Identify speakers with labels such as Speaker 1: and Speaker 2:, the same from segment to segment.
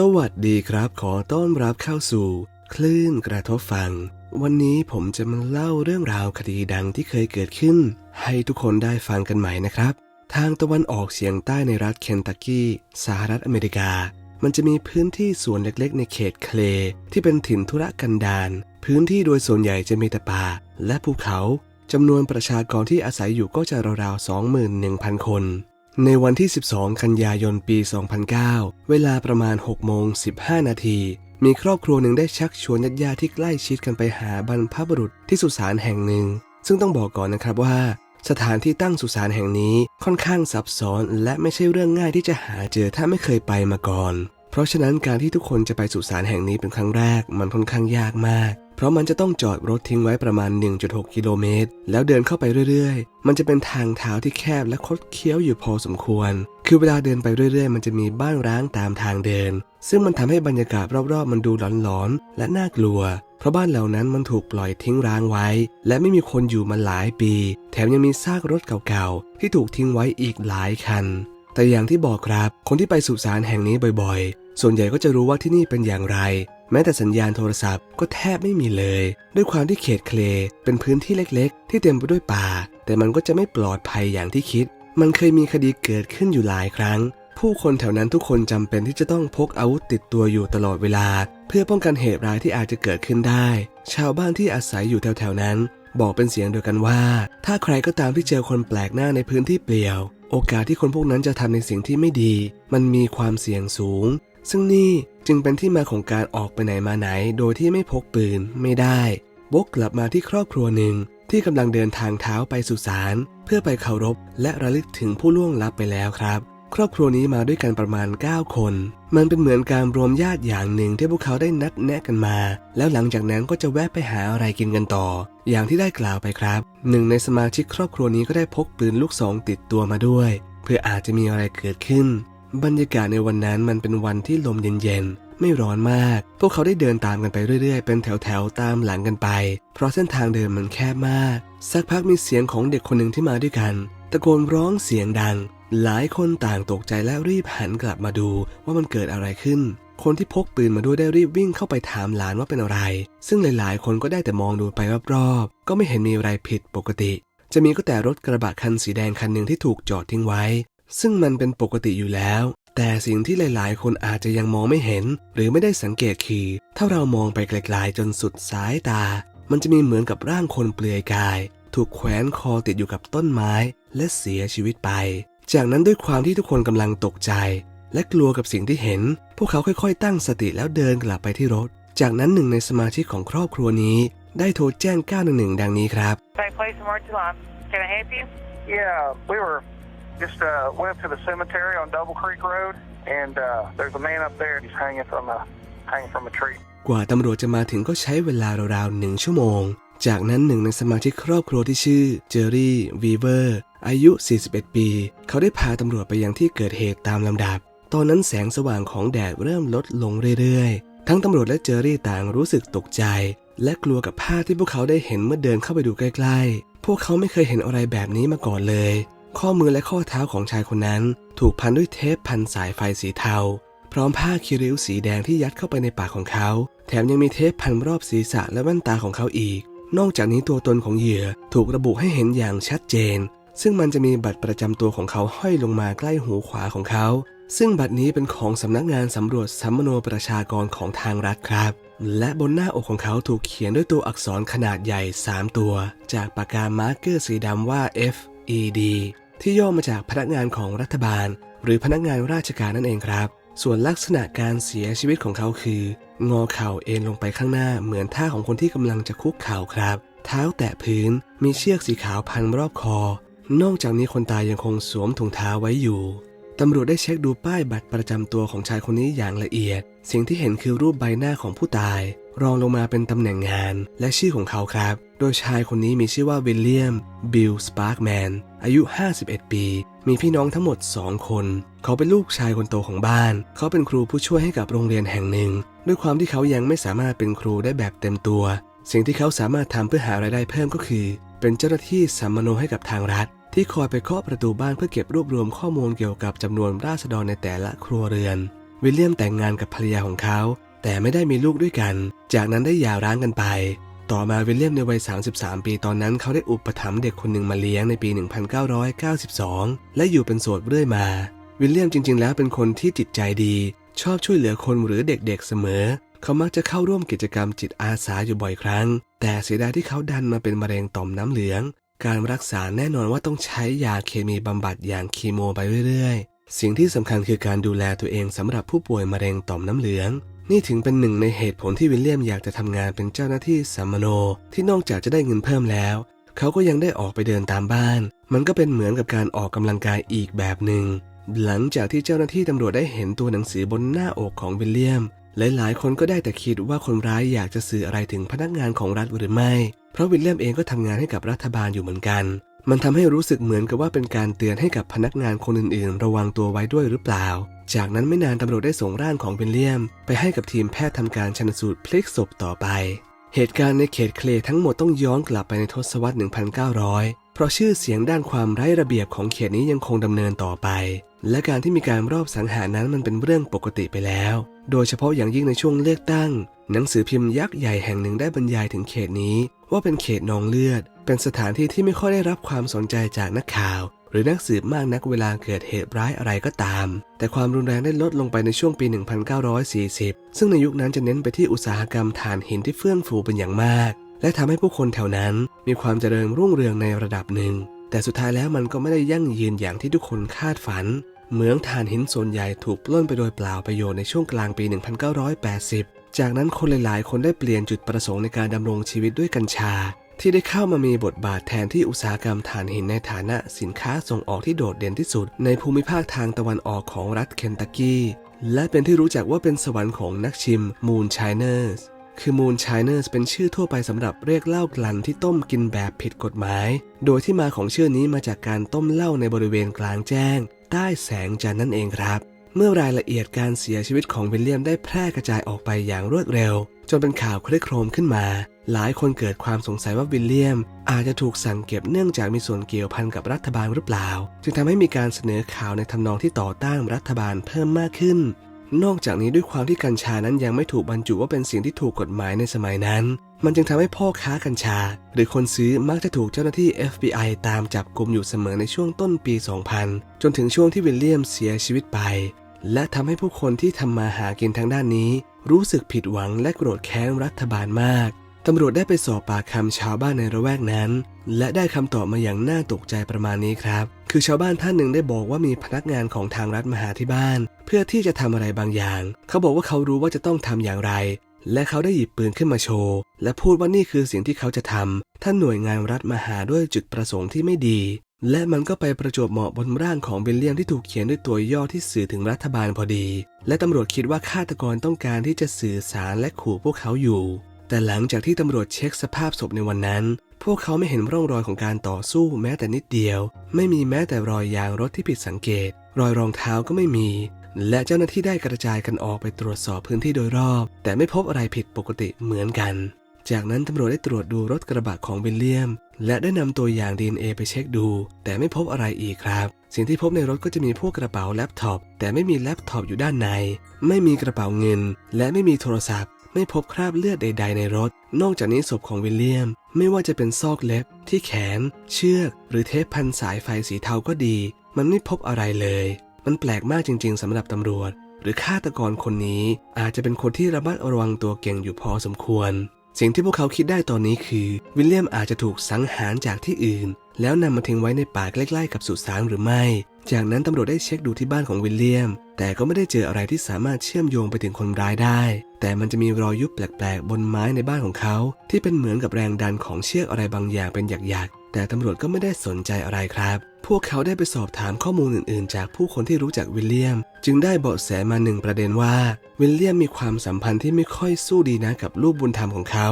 Speaker 1: สวัสดีครับ ขอต้อนรับเข้าสู่ คลื่นกระทบฟัง วันนี้ผมจะมาเล่าเรื่องราวคดีดังที่เคยเกิดขึ้น ให้ทุกคนได้ฟังกันใหม่นะครับ ทางตะวันออกเฉียงใต้ในรัฐเคนตักกี้สหรัฐอเมริกา มันจะมีพื้นที่สวนเล็กๆ ในเขตเคลที่เป็นถิ่นธุรกันดารพื้นที่โดยส่วนใหญ่จะมีแต่ป่าและภูเขาจำนวนประชากรที่อาศัยอยู่ก็จะราวๆ21,000 คน ในวันที่ 12 กันยายนปี 2009 เวลาประมาณ6โมง15 นาที มีครอบครัวหนึ่งได้ชักชวนญาติๆที่ใกล้ชิดกันไปหาบรรพบุรุษที่สุสานแห่งหนึ่ง ซึ่งต้องบอกก่อนนะครับว่า สถานที่ตั้งสุสานแห่งนี้ค่อนข้างซับซ้อนและไม่ใช่เรื่องง่ายที่จะหาเจอถ้าไม่เคยไปมาก่อน เพราะฉะนั้นการที่ทุกคนจะไปสุสานแห่งนี้เป็นครั้งแรกมันค่อนข้างยากมาก เพราะมันจะต้องจอดรถทิ้งไว้ประมาณ 1.6 กิโลเมตร แล้วเดินเข้าไปเรื่อยๆ มันจะเป็นทางเท้าที่แคบและคดเคี้ยวอยู่พอสมควร คือเวลาเดินไปเรื่อยๆ มันจะมีบ้านร้างตามทางเดิน ซึ่งมันทำให้บรรยากาศรอบๆ มันดูหลอนๆ และน่ากลัว เพราะบ้านเหล่านั้นมันถูกปล่อยทิ้งร้างไว้ และไม่มีคนอยู่มาหลายปี แถมยังมีซากรถเก่าๆ ที่ถูกทิ้งไว้อีกหลายคัน แต่อย่างที่บอกครับ คนที่ไปสุสานแห่งนี้บ่อยๆ ส่วนใหญ่ก็จะรู้ว่าที่นี่เป็นอย่างไร แม้แต่สัญญาณโทรศัพท์ก็แทบไม่มีเลย ด้วยความที่เขตเคลเป็นพื้นที่เล็กๆ ที่เต็มไปด้วยป่า แต่มันก็จะไม่ปลอดภัยอย่างที่คิด มันเคยมีคดีเกิดขึ้นอยู่หลายครั้ง ผู้คนแถวนั้นทุกคนจำเป็นที่จะต้องพกอาวุธติดตัวอยู่ตลอดเวลา เพื่อป้องกันเหตุร้ายที่อาจจะเกิดขึ้นได้ ชาวบ้านที่อาศัยอยู่แถวๆนั้น บอกเป็นเสียงเดียวกันว่า ถ้าใครก็ตามที่เจอคนแปลกหน้าในพื้นที่เปลี่ยว โอกาสที่คนพวกนั้นจะทำในสิ่งที่ไม่ดี มันมีความเสี่ยงสูง ซึ่งนี่จึงเป็นที่มาของการออกไปไหนมาไหน โดยที่ไม่พกปืนไม่ได้วกกลับมาที่ครอบครัวหนึ่งที่กำลังเดินทางเท้าไปสุสานเพื่อไปเคารพและระลึกถึงผู้ล่วงลับไปแล้วครับ ครอบครัวนี้มาด้วยกันประมาณ 9 คน มันเป็นเหมือนการรวมญาติอย่างหนึ่งที่พวกเขาได้นัดแนะกันมา แล้วหลังจากนั้นก็จะแวะไปหาอะไรกินกันต่อ อย่างที่ได้กล่าวไปครับ หนึ่งในสมาชิกครอบครัวนี้ก็ได้พกปืนลูกซองติดตัวมาด้วย เพื่ออาจจะมีอะไรเกิดขึ้น บรรยากาศในวันนั้นมันเป็นวันที่ลมเย็นๆ ไม่ร้อนมาก พวกเขาได้เดินตามกันไปเรื่อยๆ เป็นแถวๆ ตามหลังกันไป เพราะเส้นทางเดินมันแคบมาก สักพักมีเสียงของเด็กคนหนึ่งที่มาด้วยกัน ตะโกนร้องเสียงดัง หลายคนต่างตกใจและรีบหันกลับมาดูว่ามันเกิดอะไรขึ้น คนที่พกปืนมาด้วยได้รีบวิ่งเข้าไปถามหลานว่าเป็นอะไร ซึ่งหลายๆ คนก็ได้แต่มองดูไปรอบๆ ก็ไม่เห็นมีอะไรผิดปกติ จะมีก็แต่รถกระบะคันสีแดงคันหนึ่งที่ถูกจอดทิ้งไว้ ซึ่งมันเป็นปกติอยู่แล้ว แต่สิ่งที่หลายๆ คนอาจจะยังมองไม่เห็น หรือไม่ได้สังเกตคือถ้าเรามองไปไกลๆจนสุดสายตา มันจะมีเหมือนกับร่างคนเปลือยกาย ถูกแขวนคอติดอยู่กับต้นไม้ และเสียชีวิตไป จากนั้นด้วยความที่ทุกคนกำลังตกใจ และกลัวกับสิ่งที่เห็น พวกเขาค่อยๆ ตั้งสติแล้วเดินกลับไปที่รถ จากนั้นหนึ่งในสมาชิกของครอบครัวนี้ ได้โทรแจ้ง 911 ดังนี้ครับ
Speaker 2: Same place in Martelon. Can I help you?
Speaker 3: Yeah, we were just uh, went up to the cemetery on Double Creek Road, and uh, there's a man up there. He's hanging from a hanging from a tree.
Speaker 1: กว่าตำรวจจะมาถึงก็ใช้เวลาราวๆหนึ่งชั่วโมง จากนั้นหนึ่งในสมาชิกครอบครัวที่ชื่อเจอรี่วีเวอร์ อายุ 41 ปี เขาได้พาตำรวจไปยังที่เกิดเหตุตามลำดับ ตอนนั้นแสงสว่างของแดดเริ่มลดลงเรื่อยๆ ทั้งตำรวจและเจอรี่ต่างรู้สึกตกใจ และกลัวกับภาพที่พวกเขาได้เห็นเมื่อเดินเข้าไปดูใกล้ๆ พวกเขาไม่เคยเห็นอะไรแบบนี้มาก่อนเลย ข้อมือและข้อเท้าของชายคนนั้น ถูกพันด้วยเทปพันสายไฟสีเทา พร้อมผ้าคีริ้วสีแดงที่ยัดเข้าไปในปากของเขา แถมยังมีเทปพันรอบศีรษะและแว่นตาของเขาอีกนอกจากนี้ตัวตนของเหยื่อถูกระบุให้เห็นอย่างชัดเจน ซึ่งมันจะมีบัตรประจำตัวของเขาห้อยลงมาใกล้หูขวาของเขา ซึ่งบัตรนี้เป็นของสำนักงานสำรวจสัมมโนประชากรของทางรัฐครับ และบนหน้าอกของเขาถูกเขียนด้วยตัวอักษรขนาดใหญ่ 3 ตัว จากปากกามาร์เกอร์สีดำว่า F E D ที่ย่อมาจากพนักงานของรัฐบาล หรือพนักงานราชการนั่นเองครับ ส่วนลักษณะการเสียชีวิตของเขาคือ งอเข่าเอ็นลงไปข้างหน้าเหมือนท่าของคนที่กำลังจะคุกเข่าครับ เท้าแตะพื้น มีเชือกสีขาวพันรอบคอ นอกจากนี้คนตายยังคงสวมถุงเท้าไว้อยู่ ตำรวจได้เช็คดูป้ายบัตรประจำตัวของชายคนนี้อย่างละเอียด สิ่งที่เห็นคือรูปใบหน้าของผู้ตาย รองลงมาเป็นตำแหน่งงานและชื่อของเขาครับ โดยชายคนนี้มีชื่อว่าวิลเลียม บิล สปาร์กแมน อายุ 51 ปี มีพี่น้องทั้งหมด 2 คน เขาเป็นลูกชายคนโตของบ้าน เขาเป็นครูผู้ช่วยให้กับโรงเรียนแห่งหนึ่ง ด้วยความที่เขายังไม่สามารถเป็นครูได้แบบเต็มตัว สิ่งที่เขาสามารถทำเพื่อหารายได้เพิ่มก็คือ เป็นเจ้าหน้าที่สัมมโนให้กับทางรัฐ ที่คอยไปเคาะประตูบ้านเพื่อเก็บรวบรวมข้อมูลเกี่ยวกับจำนวนราษฎรในแต่ละครัวเรือน วิลเลียมแต่งงานกับภรรยาของเขา แต่ไม่ได้มีลูกด้วยกัน จากนั้นได้หย่าร้างกันไป ต่อมาวิลเลียมในวัย 33 ปีตอนนั้นเขาได้อุปถัมภ์เด็กคนหนึ่งมาเลี้ยงในปี 1992 และอยู่เป็นโสดเรื่อยมา วิลเลียมจริง ๆ แล้วเป็นคนที่จิตใจดี ชอบช่วยเหลือคนหรือเด็กๆเสมอ เขามักจะเข้าร่วมกิจกรรมจิตอาสาอยู่บ่อยครั้ง แต่เสียดายที่เขาดันมาเป็นมะเร็งต่อมน้ำเหลือง การรักษาแน่นอนว่าต้องใช้ยาเคมีบำบัดอย่างคีโมไปเรื่อยๆ สิ่งที่สำคัญคือการดูแลตัวเองสำหรับผู้ป่วยมะเร็งต่อมน้ำเหลือง นี่ถึงเป็นหนึ่งในเหตุผลที่วิลเลียมอยากจะทำงานเป็นเจ้าหน้าที่สัมมโน ที่นอกจากจะได้เงินเพิ่มแล้ว เขาก็ยังได้ออกไปเดินตามบ้าน มันก็เป็นเหมือนกับการออกกำลังกายอีกแบบหนึ่ง หลังจากที่เจ้าหน้าที่ตำรวจได้เห็นตัวหนังสือบนหน้าอกของวิลเลียมหลายๆ คนก็ได้แต่คิดว่าคนร้ายอยากจะสื่ออะไรถึงพนักงานของรัฐหรือไม่ เพราะวิลเลียมเองก็ทำงานให้กับรัฐบาลอยู่เหมือนกัน มันทำให้รู้สึกเหมือนกับว่าเป็นการเตือนให้กับพนักงานคนอื่นๆ ระวังตัวไว้ด้วยหรือเปล่า จากนั้นไม่นานตำรวจได้ส่งร่างของวิลเลียม ไปให้กับทีมแพทย์ทำการชันสูตรพลิกศพต่อไป เหตุการณ์ในเขตเคลทั้งหมดต้องย้อนกลับไปในทศวรรษ 1900 เพราะชื่อเสียงด้านความไร้ระเบียบของเขตนี้ยังคงดำเนินต่อไป และการที่มีการรอบสังหารนั้นมันเป็นเรื่องปกติไปแล้ว โดยเฉพาะอย่างยิ่งในช่วงเลือกตั้ง หนังสือพิมพ์ยักษ์ใหญ่แห่งหนึ่งได้บรรยายถึงเขตนี้ ว่าเป็นเขตนองเลือด เป็นสถานที่ที่ไม่ค่อยได้รับความสนใจจากนักข่าว หรือนักสืบมากนักเวลาเกิดเหตุร้ายอะไรก็ตาม แต่ความรุนแรงได้ลดลงไปในช่วงปี 1940 ซึ่งในยุคนั้นจะเน้นไปที่อุตสาหกรรมถ่านหินที่เฟื่องฟูเป็นอย่างมาก และทำให้ผู้คนแถวนั้น มีความเจริญรุ่งเรืองในระดับหนึ่งแต่สุดท้ายแล้วมันก็ไม่ได้ยั่งยืนอย่างที่ทุกคนคาดฝัน เหมืองถ่านหินส่วนใหญ่ถูกปล้นไปโดยเปล่าประโยชน์ในช่วงกลางปี 1980 จากนั้นคนหลายๆ คนได้เปลี่ยนจุดประสงค์ในการดำรงชีวิตด้วยกัญชา ที่ได้เข้ามามีบทบาทแทนที่อุตสาหกรรมถ่านหินในฐานะสินค้าส่งออกที่โดดเด่นที่สุด ในภูมิภาคทางตะวันออกของรัฐเคนตักกี้ และเป็นที่รู้จักว่าเป็นสวรรค์ของนักชิมมูนช i เนอร์สคือมูนช i เนอร์สเป็นชื่อทั่วไปสำหรับเรียกเหล้ากลั่นที่ต้มกินแบบผิดกฎหมาย โดยที่มาของชื่อนี้มาจากการต้มเหล้าในบริเวณกลางแจ้ง ใต้แสงจันทร์นั่นเองครับ เมื่อรายละเอียดการเสียชีวิตของวิลเลียมได้แพร่กระจายออกไปอย่างรวดเร็ว จนเป็นข่าวคลึกโครมขึ้นมา หลายคนเกิดความสงสัยว่าวิลเลียม อาจจะถูกสั่งเก็บเนื่องจากมีส่วนเกี่ยวพันกับรัฐบาลหรือเปล่า จึงทำให้มีการเสนอข่าวในทำนองที่ต่อต้านรัฐบาลเพิ่มมากขึ้นนอกจากนี้ด้วยความที่กัญชานั้นยังไม่ถูกบรรจุว่าเป็นสิ่งที่ถูกกฎหมายในสมัยนั้น มันจึงทำให้พ่อค้ากัญชา หรือคนซื้อมักจะถูกเจ้าหน้าที่ FBI ตามจับกลุ่มอยู่เสมอในช่วงต้นปี 2000 จนถึงช่วงที่วิลเลียมเสียชีวิตไป และทำให้ผู้คนที่ทำมาหากินทางด้านนี้ รู้สึกผิดหวังและโกรธแค้นรัฐบาลมากตำรวจได้ไปสอบปากคำชาวบ้านในระแวกนั้น และได้คำตอบมาอย่างน่าตกใจประมาณนี้ครับ คือชาวบ้านท่านหนึ่งได้บอกว่ามีพนักงานของทางรัฐมาหาที่บ้าน เพื่อที่จะทำอะไรบางอย่าง เขาบอกว่าเขารู้ว่าจะต้องทำอย่างไร และเขาได้หยิบปืนขึ้นมาโชว์ และพูดว่านี่คือสิ่งที่เขาจะทำถ้าหน่วยงานรัฐมาหาด้วยจุดประสงค์ที่ไม่ดี และมันก็ไปประจวบเหมาะบนร่างของเบลเลียมที่ถูกเขียนด้วยตัวย่อที่สื่อถึงรัฐบาลพอดี และตำรวจคิดว่าฆาตกรต้องการที่จะสื่อสารและขู่พวกเขาอยู่ แต่หลังจากที่ตำรวจเช็คสภาพศพในวันนั้น พวกเขาไม่เห็นร่องรอยของการต่อสู้แม้แต่นิดเดียว ไม่มีแม้แต่รอยยางรถที่ผิดสังเกต รอยรองเท้าก็ไม่มี และเจ้าหน้าที่ได้กระจายกันออกไปตรวจสอบพื้นที่โดยรอบ แต่ไม่พบอะไรผิดปกติเหมือนกัน จากนั้นตำรวจได้ตรวจดูรถกระบะของวิลเลียม และได้นำตัวอย่าง DNA ไปเช็คดู แต่ไม่พบอะไรอีกครับ สิ่งที่พบในรถก็จะมีพวกกระเป๋าแล็ปท็อปแต่ไม่มีแล็ปท็อปอยู่ด้านใน ไม่มีกระเป๋าเงิน และไม่มีโทรศัพท์ ไม่พบคราบเลือดใด ๆ ในรถ นอกจากนี้ศพของวิลเลียม ไม่ว่าจะเป็นซอกเล็บ ที่แขน เชือก หรือเทปพันสายไฟสีเทาก็ดี มันไม่พบอะไรเลย มันแปลกมากจริง ๆสำหรับตำรวจ หรือฆาตกรคนนี้อาจจะเป็นคนที่ระมัดระวังตัวเก่งอยู่พอสมควร สิ่งที่พวกเขาคิดได้ตอนนี้คือ วิลเลียมอาจจะถูกสังหารจากที่อื่น แล้วนำมาทิ้งไว้ในป่าใกล้ๆกับสุสานหรือไม่ จากนั้นตำรวจได้เช็คดูที่บ้านของวิลเลียม แต่ก็ไม่ได้เจออะไรที่สามารถเชื่อมโยงไปถึงคนร้ายได้ แต่มันจะมีรอยยุบแปลกๆ บนไม้ในบ้านของเขา ที่เป็นเหมือนกับแรงดันของเชือกอะไรบางอย่างเป็นหยัก แต่ตำรวจก็ไม่ได้สนใจอะไรครับ พวกเขาได้ไปสอบถามข้อมูลอื่นๆ จากผู้คนที่รู้จักวิลเลียม จึงได้เบาะแสมาหนึ่งประเด็นว่า วิลเลียมมีความสัมพันธ์ที่ไม่ค่อยสู้ดีนะกับลูกบุญธรรมของเขา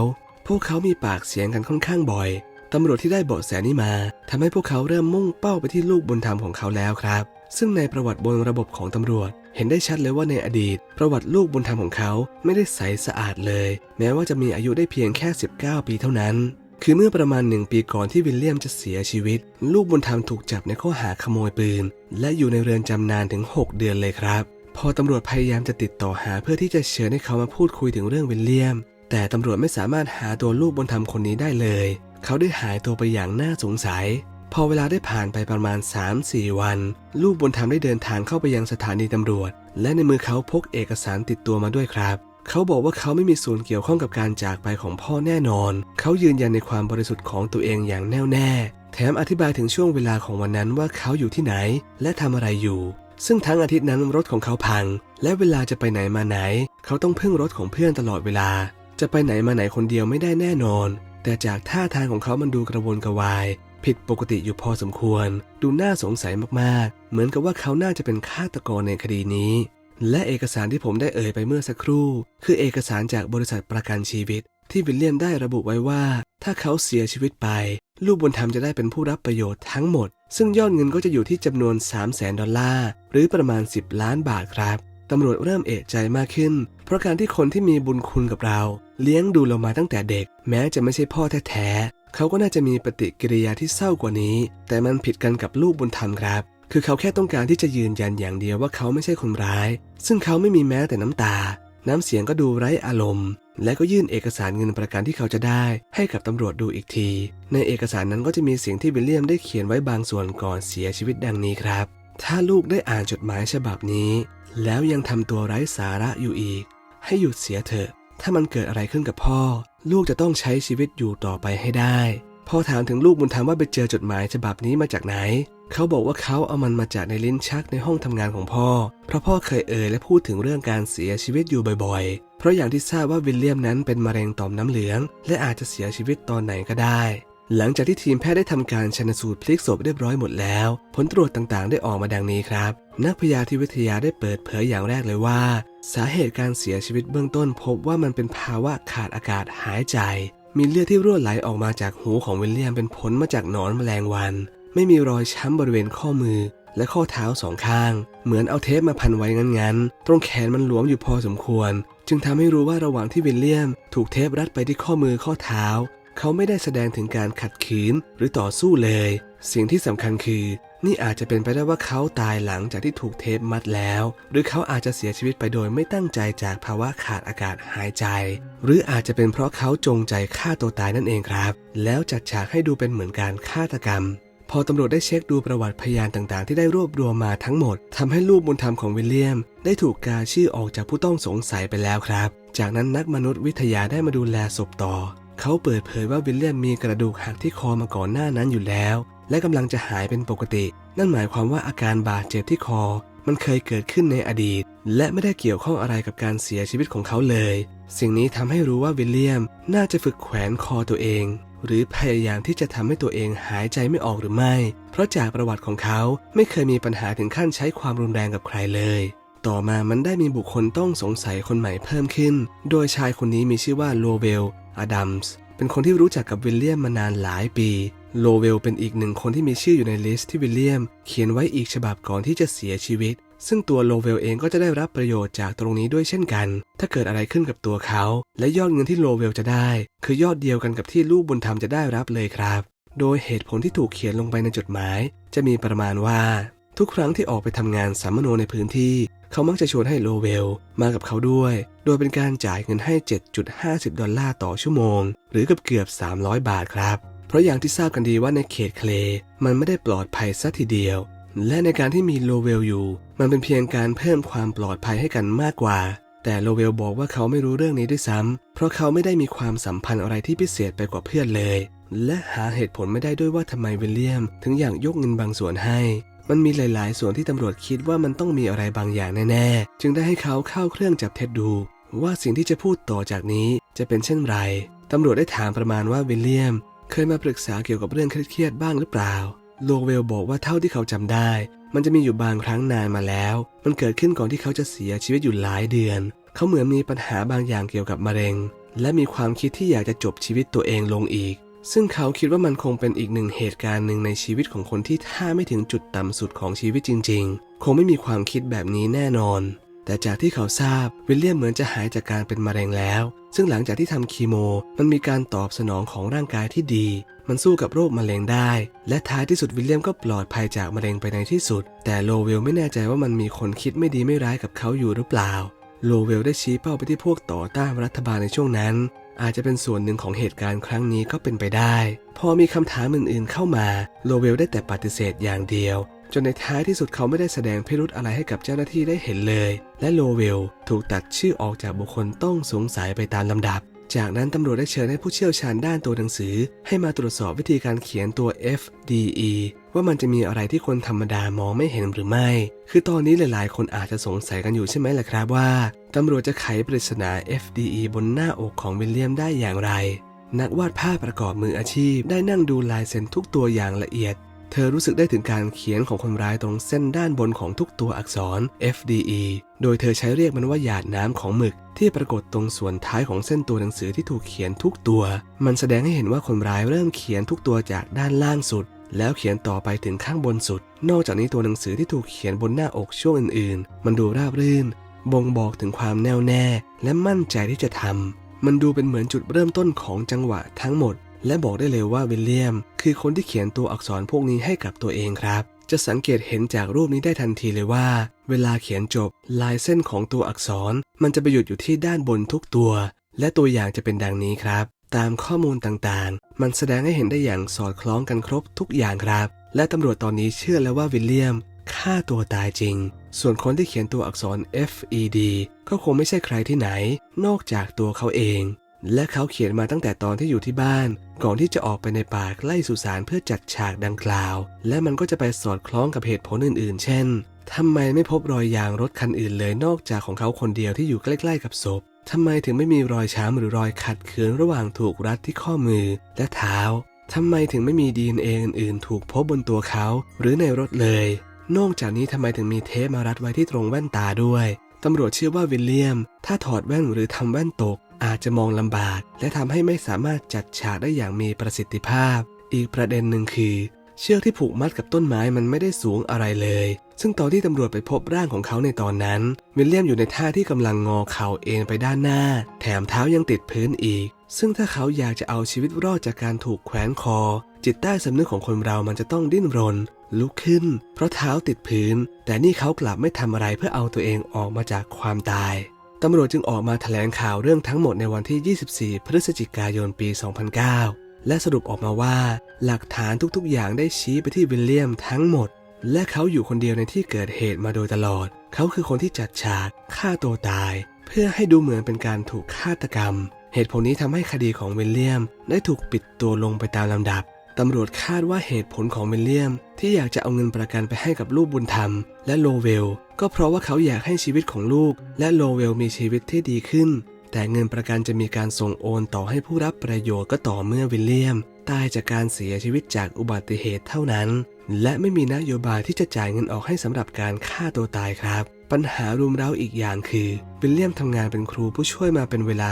Speaker 1: พวกเขามีปากเสียงกันค่อนข้างบ่อยตำรวจที่ได้เบาะแสนี้มาทำให้พวกเขาเริ่มมุ่งเป้าไปที่ลูกบุญธรรมของเขาแล้วครับ ซึ่งในประวัติบนระบบของตำรวจ เห็นได้ชัดเลยว่าในอดีต ประวัติลูกบุญธรรมของเขาไม่ได้ใสสะอาดเลย แม้ว่าจะมีอายุได้เพียงแค่ 19 ปีเท่านั้น คือเมื่อประมาณหนึ่งปีก่อนที่วิลเลียมจะเสียชีวิต ลูกบุญธรรมถูกจับในข้อหาขโมยปืน และอยู่ในเรือนจำนานถึง 6 เดือนเลยครับ พอตำรวจพยายามจะติดต่อหาเพื่อที่จะเชิญให้เขามาพูดคุยถึงเรื่องวิลเลียม แต่ตำรวจไม่สามารถหาตัวลูกบุญธรรมคนนี้ได้เลย เขาได้หายตัวไปอย่างน่าสงสัย พอเวลาได้ผ่านไปประมาณ 3-4 วัน ลูกบุญธรรมได้เดินทางเข้าไปยังสถานีตำรวจ และในมือเขาพกเอกสารติดตัวมาด้วยครับ เขาบอกว่าเขาไม่มีส่วนเกี่ยวข้องกับการจากไปของพ่อแน่นอน เขายืนยันในความบริสุทธิ์ของตัวเองอย่างแน่วแน่ แถมอธิบายถึงช่วงเวลาของวันนั้นว่าเขาอยู่ที่ไหน และทำอะไรอยู่ ซึ่งทั้งอาทิตย์นั้นรถของเขาพัง และเวลาจะไปไหนมาไหน เขาต้องพึ่งรถของเพื่อนตลอดเวลา จะไปไหนมาไหนคนเดียวไม่ได้แน่นอน แต่จากท่าทางของเขามันดูกระวนกระวายผิดปกติอยู่พอสมควร ดูน่าสงสัยมากๆ เหมือนกับว่าเขาน่าจะเป็นฆาตกรในคดีนี้ และเอกสารที่ผมได้เอ่ยไปเมื่อสักครู่ คือเอกสารจากบริษัทประกันชีวิต ที่วิลเลียมได้ระบุไว้ว่า ถ้าเขาเสียชีวิตไป ลูกบุญธรรมจะได้เป็นผู้รับประโยชน์ทั้งหมด ซึ่งยอดเงินก็จะอยู่ที่จำนวน 3 0 0แสนดอลลาร์ หรือประมาณ 10 ล้านบาทครับตำรวจเริ่มเอะใจมากขึ้น เพราะการที่คนที่มีบุญคุณกับเรา เลี้ยงดูเรามาตั้งแต่เด็ก แม้จะไม่ใช่พ่อแท้ๆเขาก็น่าจะมีปฏิกิริยาที่เศร้ากว่านี้ แต่มันผิดกันกับลูกบุญธรรมครับ คือเขาแค่ต้องการที่จะยืนยันอย่างเดียวว่าเขาไม่ใช่คนร้าย ซึ่งเขาไม่มีแม้แต่น้ำตา น้ำเสียงก็ดูไร้อารมณ์ และก็ยื่นเอกสารเงินประกันที่เขาจะได้ให้กับตำรวจดูอีกที ในเอกสารนั้นก็จะมีสิ่งที่วิลเลียมได้เขียนไว้บางส่วนก่อนเสียชีวิตดังนี้ครับ ถ้าลูกได้อ่านจดหมายฉบับนี้ แล้วยังทำตัวไร้สาระอยู่อีก ให้หยุดเสียเถอะ ถ้ามันเกิดอะไรขึ้นกับพ่อ ลูกจะต้องใช้ชีวิตอยู่ต่อไปให้ได้ พ่อถามถึงลูกบุญธรรมว่าไปเจอจดหมายฉบับนี้มาจากไหน เขาบอกว่าเขาเอามันมาจากในลิ้นชักในห้องทำงานของพ่อ เพราะพ่อเคยเอ่ยและพูดถึงเรื่องการเสียชีวิตอยู่บ่อยๆ เพราะอย่างที่ทราบว่าวิลเลียมนั้นเป็นมะเร็งต่อมน้ำเหลือง และอาจจะเสียชีวิตตอนไหนก็ได้ หลังจากที่ทีมแพทย์ได้ทำการชันสูตรพลิกศพเรียบร้อยหมดแล้ว ผลตรวจต่างๆ ได้ออกมาดังนี้ครับ นักพยาธิวิทยาได้เปิดเผยอย่างแรกเลยว่า สาเหตุการเสียชีวิตเบื้องต้น พบว่ามันเป็นภาวะขาดอากาศหายใจมีเลือดที่รั่วไหลออกมาจากหูของวิลเลียมเป็นผลมาจากหนอนแมลงวัน ไม่มีรอยช้ำบริเวณข้อมือ และข้อเท้าสองข้าง เหมือนเอาเทปมาพันไว้งั้นๆ ตรงแขนมันหลวมอยู่พอสมควร จึงทำให้รู้ว่าระหว่างที่วิลเลียม ถูกเทปรัดไปที่ข้อมือข้อเท้า เขาไม่ได้แสดงถึงการขัดขืนหรือต่อสู้เลย สิ่งที่สำคัญคือ นี่อาจจะเป็นไปได้ว่าเขาตายหลังจากที่ถูกเทปมัดแล้ว หรือเขาอาจจะเสียชีวิตไปโดยไม่ตั้งใจจากภาวะขาดอากาศหายใจ หรืออาจจะเป็นเพราะเขาจงใจฆ่าตัวตายนั่นเองครับ แล้วจัดฉากให้ดูเป็นเหมือนการฆาตกรรม พอตำรวจได้เช็คดูประวัติพยานต่างๆ ที่ได้รวบรวมมาทั้งหมดทำให้ลูกบุญธรรมของวิลเลียม ได้ถูกกาชื่อออกจากผู้ต้องสงสัยไปแล้วครับ จากนั้นนักมนุษยวิทยาได้มาดูแลศพต่อ เขาเปิดเผยว่าวิลเลียมมีกระดูกหักที่คอมาก่อนหน้านั้นอยู่แล้ว และกำลังจะหายเป็นปกติ นั่นหมายความว่าอาการบาดเจ็บที่คอ มันเคยเกิดขึ้นในอดีต และไม่ได้เกี่ยวข้องอะไรกับการเสียชีวิตของเขาเลย สิ่งนี้ทำให้รู้ว่าวิลเลียมน่าจะฝึกแขวนคอตัวเอง หรือพยายามที่จะทำให้ตัวเองหายใจไม่ออกหรือไม่ เพราะจากประวัติของเขาไม่เคยมีปัญหาถึงขั้นใช้ความรุนแรงกับใครเลย ต่อมามันได้มีบุคคลต้องสงสัยคนใหม่เพิ่มขึ้น โดยชายคนนี้มีชื่อว่าโลเวล อดัมส์ เป็นคนที่รู้จักกับวิลเลียมมานานหลายปี โลเวลเป็นอีกหนึ่งคนที่มีชื่ออยู่ในลิสต์ที่วิลเลียม เขียนไว้อีกฉบับก่อนที่จะเสียชีวิต ซึ่งตัวโลเวลเองก็จะได้รับประโยชน์จากตรงนี้ด้วยเช่นกัน ถ้าเกิดอะไรขึ้นกับตัวเขา และยอดเงินที่โลเวลจะได้ คือยอดเดียวกันกับที่ลูกบุญธรรมจะได้รับเลยครับ โดยเหตุผลที่ถูกเขียนลงไปในจดหมาย จะมีประมาณว่า ทุกครั้งที่ออกไปทำงานสัมมโนในพื้นที่ เขามักจะชวนให้โลเวลมากับเขาด้วย โดยเป็นการจ่ายเงินให้ 7.50 ดอลลาร์ต่อชั่วโมง หรือเกือบเกือบ 300 บาทครับ เพราะอย่างที่ทราบกันดีว่าในเขตเคลมันไม่ได้ปลอดภัยซะทีเดียว และในการที่มีโลเวลอยู่ มันเป็นเพียงการเพิ่มความปลอดภัยให้กันมากกว่า แต่โลเวลบอกว่าเขาไม่รู้เรื่องนี้ด้วยซ้ำเพราะเขาไม่ได้มีความสัมพันธ์อะไรที่พิเศษไปกว่าเพื่อนเลย และหาเหตุผลไม่ได้ด้วยว่าทำไมวิลเลียม ถึงอยากยกเงินบางส่วนให้ มันมีหลาย ๆ ส่วนที่ตำรวจคิดว่ามันต้องมีอะไรบางอย่างแน่ ๆ จึงได้ให้เขาเข้าเครื่องจับเท็จดู ว่าสิ่งที่จะพูดต่อจากนี้จะเป็นเช่นไรตำรวจได้ถามประมาณว่าวิลเลียม เคยมาปรึกษาเกี่ยวกับเรื่องเครียดๆบ้างหรือเปล่า โลเวลบอกว่าเท่าที่เขาจำได้ มันจะมีอยู่บางครั้งนานมาแล้ว มันเกิดขึ้นก่อนที่เขาจะเสียชีวิตอยู่หลายเดือน เขาเหมือนมีปัญหาบางอย่างเกี่ยวกับมะเร็ง และมีความคิดที่อยากจะจบชีวิตตัวเองลงอีก ซึ่งเขาคิดว่ามันคงเป็นอีกหนึ่งเหตุการณ์หนึ่งในชีวิตของคนที่ถ้าไม่ถึงจุดต่ำสุดของชีวิตจริง ๆ คงไม่มีความคิดแบบนี้แน่นอน แต่จากที่เขาทราบวิลเลียมเหมือนจะหายจากการเป็นมะเร็งแล้ว ซึ่งหลังจากที่ทำคีโม มันมีการตอบสนองของร่างกายที่ดี มันสู้กับโรคมะเร็งได้ และท้ายที่สุดวิลเลียมก็ปลอดภัยจากมะเร็งไปในที่สุด แต่โลเวลไม่แน่ใจว่ามันมีคนคิดไม่ดีไม่ร้ายกับเขาอยู่หรือเปล่า โลเวลได้ชี้เป้าไปที่พวกต่อต้านรัฐบาลในช่วงนั้น อาจจะเป็นส่วนหนึ่งของเหตุการณ์ครั้งนี้ก็เป็นไปได้ พอมีคำถามอื่นๆเข้ามา โลเวลได้แต่ปฏิเสธอย่างเดียว จนในท้ายที่สุดเขาไม่ได้แสดงพิรุธอะไรให้กับเจ้าหน้าที่ได้เห็นเลย และโลเวลถูกตัดชื่อออกจากบุคคลต้องสงสัยไปตามลำดับ จากนั้นตำรวจได้เชิญให้ผู้เชี่ยวชาญด้านตัวหนังสือ ให้มาตรวจสอบวิธีการเขียนตัว FDE ว่ามันจะมีอะไรที่คนธรรมดามองไม่เห็นหรือไม่ คือตอนนี้หลายๆ คนอาจจะสงสัยกันอยู่ใช่ไหมล่ะครับว่าตำรวจจะไขปริศนา FDE บนหน้าอกของวิลเลียมได้อย่างไร นักวาดภาพประกอบมืออาชีพได้นั่งดูลายเซ็นทุกตัวอย่างละเอียด เธอรู้สึกได้ถึงการเขียนของคนร้ายตรงเส้นด้านบนของทุกตัวอักษร FDE โดยเธอใช้เรียกมันว่าหยาดน้ำของหมึก ที่ปรากฏตรงส่วนท้ายของเส้นตัวหนังสือที่ถูกเขียนทุกตัว มันแสดงให้เห็นว่าคนร้ายเริ่มเขียนทุกตัวจากด้านล่างสุด แล้วเขียนต่อไปถึงข้างบนสุด นอกจากนี้ตัวหนังสือที่ถูกเขียนบนหน้าอกช่วงอื่นๆ มันดูราบรื่น บ่งบอกถึงความแน่วแน่ และมั่นใจที่จะทำมันดูเป็นเหมือนจุดเริ่มต้นของจังหวะทั้งหมด และบอกได้เลยว่าวิลเลียม คือคนที่เขียนตัวอักษรพวกนี้ให้กับตัวเองครับ จะสังเกตเห็นจากรูปนี้ได้ทันทีเลยว่า เวลาเขียนจบลายเส้นของตัวอักษร มันจะไปหยุดอยู่ที่ด้านบนทุกตัว และตัวอย่างจะเป็นดังนี้ครับ ตามข้อมูลต่างๆ มันแสดงให้เห็นได้อย่างสอดคล้องกันครบทุกอย่างครับ และตำรวจตอนนี้เชื่อแล้วว่าวิลเลียมฆ่าตัวตายจริง ส่วนคนที่เขียนตัวอักษร FED ก็คงไม่ใช่ใครที่ไหน นอกจากตัวเขาเอง และเขาเขียนมาตั้งแต่ตอนที่อยู่ที่บ้าน ก่อนที่จะออกไปในป่าใกล้สุสานเพื่อจัดฉากดังกล่าว และมันก็จะไปสอดคล้องกับเหตุผลอื่น ๆ เช่นทำไมไม่พบรอยยางรถคันอื่นเลยนอกจากของเขาคนเดียวที่อยู่ใกล้ ๆ กับศพทำไมถึงไม่มีรอยช้ำหรือรอยขัดเคืองระหว่างถูกรัดที่ข้อมือและเท้าทำไมถึงไม่มี DNA อื่นๆ ถูกพบบนตัวเขา หรือในรถเลย นอกจากนี้ทำไมถึงมีเทปมารัดไว้ที่ตรงแว่นตาด้วยตำรวจเชื่อว่าวิลเลียม ถ้าถอดแว่นหรือทำแว่นตก อาจจะมองลำบาก และทำให้ไม่สามารถจัดฉากได้อย่างมีประสิทธิภาพ อีกประเด็นหนึ่งคือ เชือกที่ผูกมัดกับต้นไม้มันไม่ได้สูงอะไรเลย ซึ่งตอนที่ตำรวจไปพบร่างของเขาในตอนนั้น วิลเลียมอยู่ในท่าที่กำลังงอเข่าเอ็นไปด้านหน้า แถมเท้ายังติดพื้นอีก ซึ่งถ้าเขาอยากจะเอาชีวิตรอดจากการถูกแขวนคอ จิตใต้สำนึกของคนเรามันจะต้องดิ้นรนลุกขึ้น เพราะเท้าติดพื้น แต่นี่เขากลับไม่ทำอะไรเพื่อเอาตัวเองออกมาจากความตาย ตำรวจจึงออกมาแถลงข่าวเรื่องทั้งหมดในวันที่ 24 พฤศจิกายนปี 2009 และสรุปออกมาว่า หลักฐานทุกๆ อย่างได้ชี้ไปที่วิลเลียมทั้งหมด และเขาอยู่คนเดียวในที่เกิดเหตุมาโดยตลอด เขาคือคนที่จัดฉากฆ่าตัวตาย เพื่อให้ดูเหมือนเป็นการถูกฆาตกรรม เหตุผลนี้ทำให้คดีของวิลเลียมได้ถูกปิดตัวลงไปตามลำดับ ตำรวจคาดว่าเหตุผลของวิลเลียม ที่อยากจะเอาเงินประกันไปให้กับลูกบุญธรรม และโลเวล ก็เพราะว่าเขาอยากให้ชีวิตของลูก และโลเวลมีชีวิตที่ดีขึ้น แต่เงินประกันจะมีการส่งโอนต่อให้ผู้รับประโยชน์ก็ต่อเมื่อวิลเลียม ตายจากการเสียชีวิตจากอุบัติเหตุเท่านั้น และไม่มีนโยบายที่จะจ่ายเงินออกให้สำหรับการฆ่าตัวตายครับ ปัญหารุมเร้าอีกอย่างคือวิลเลียมทำงานเป็นครูผู้ช่วยมาเป็นเวลา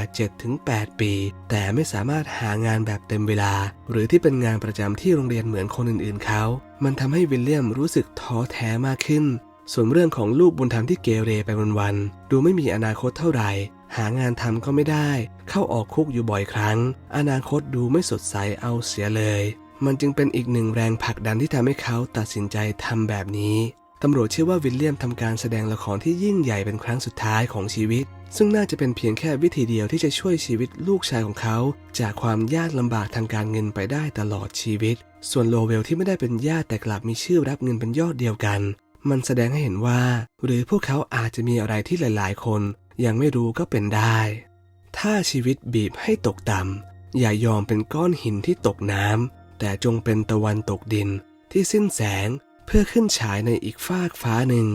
Speaker 1: 7-8 ปี แต่ไม่สามารถหางานแบบเต็มเวลา หรือที่เป็นงานประจำที่โรงเรียนเหมือนคนอื่นๆเขา มันทำให้วิลเลียมรู้สึกท้อแท้มากขึ้น ส่วนเรื่องของลูกบุญธรรมที่เกเรไปวันๆดูไม่มีอนาคตเท่าไหร่ หางานทำก็ไม่ได้ เข้าออกคุกอยู่บ่อยครั้ง อนาคตดูไม่สดใสเอาเสียเลย มันจึงเป็นอีกหนึ่งแรงผลักดันที่ทำให้เขาตัดสินใจทำแบบนี้ ตำรวจเชื่อว่าวิลเลียมทำการแสดงละครที่ยิ่งใหญ่เป็นครั้งสุดท้ายของชีวิต ซึ่งน่าจะเป็นเพียงแค่วิธีเดียวที่จะช่วยชีวิตลูกชายของเขา จากความยากลำบากทางการเงินไปได้ตลอดชีวิต ส่วนโลเวลที่ไม่ได้เป็นญาติแต่กลับมีชื่อรับเงินเป็นยอดเดียวกัน มันแสดงให้เห็นว่า หรือพวกเขาอาจจะมีอะไรที่หลาย ๆ คน ยังไม่รู้ก็เป็นได้ ถ้าชีวิตบีบให้ตกต่ำอย่ายอมเป็นก้อนหินที่ตกน้ำแต่จงเป็นตะวันตกดินที่สิ้นแสง เพื่อขึ้นฉายในอีกฟากฟ้าหนึ่ง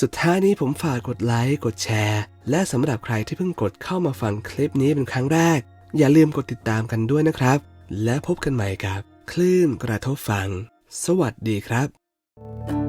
Speaker 1: สุดท้ายนี้ผมฝากกดไลค์กดแชร์ และสำหรับใครที่เพิ่งกดเข้ามาฟังคลิปนี้เป็นครั้งแรก อย่าลืมกดติดตามกันด้วยนะครับ และพบกันใหม่กับ คลื่นกระทบฟัง สวัสดีครับ